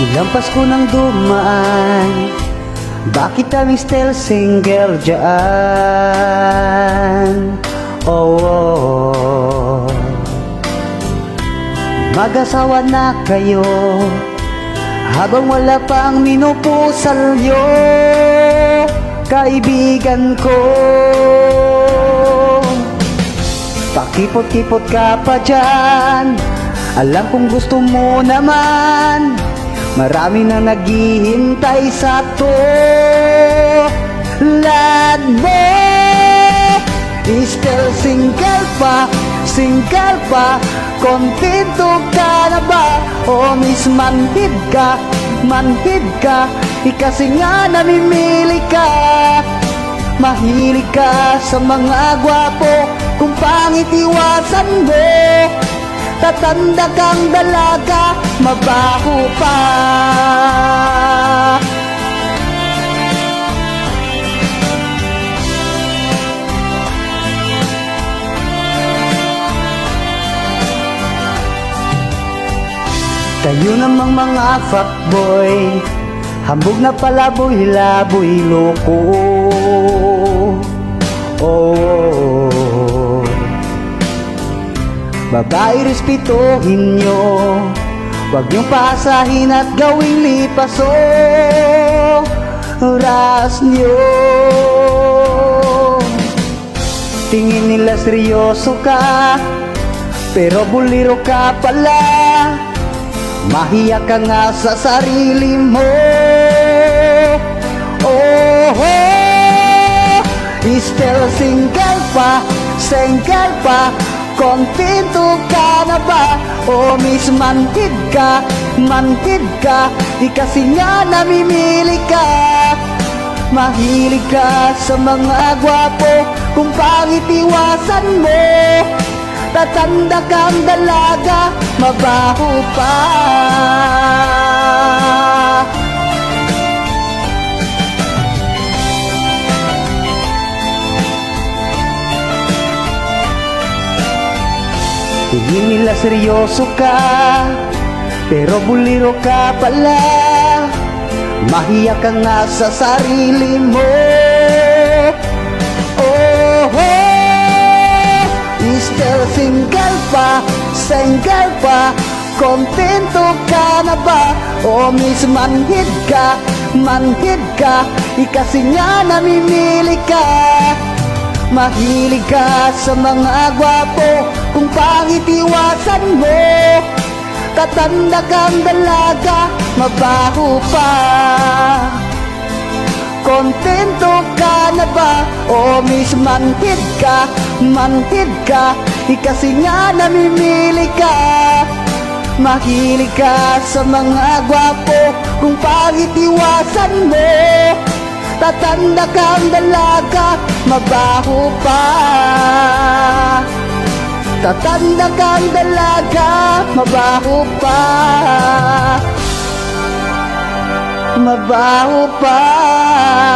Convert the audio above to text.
Ilang Pasko nang dumaan Bakit daming still single dyan? Oh, oh. Mag-asawa na kayo Habang wala pang minupusal nyo Kaibigan ko Pakipot-kipot ka pa dyan Alam kong gusto mo naman Marami na naghihintay sa to. Lad mo. Still single pa, single pa. Kontento ka na ba? O miss manhid ka, manhid ka. Ikasi nga namimili ka. Mahilig ka sa mga gwapo. Kung pangit iwasan mo Tatanda kang dalaga Mabaho pa. Kayo namang mga fuckboy Hambog na palaboy-laboy loko Babae respetuhin nyo Huwag niyong pasahin at gawing lipaso Oras nyo Tingin nila seryoso ka Pero buliro ka pala. Mahiya ka nga sa sarili mo. Oh, oh Still single pa, single pa Kontento ka na ba? O miss mantid ka, mantid ka. Di kasi nga namimili ka. Mahilig ka sa mga gwapo. Kung pangit iwasan mo Tatanda kang dalaga. Mabaho pa Tingin nila seryoso ka Pero buliro ka pala. Mahiya ka nga sa sarili mo. Oh, oh Still single pa, single pa Kontento ka na ba? O miss manhid ka, manhid ka Ikasi nga namimili ka Mahilig ka sa mga gwapo Kung pangit iwasan mo. Tatanda kang dalaga Mabaho pa. Kontento ka na ba? O miss manhid ka, manhid ka. Ikasi nga namimili ka. Mahilig ka sa mga gwapo Kung pangit iwasan mo Tatanda kang dalaga Mabaho pa. Tatanda kang dalaga Mabaho pa. Mabaho pa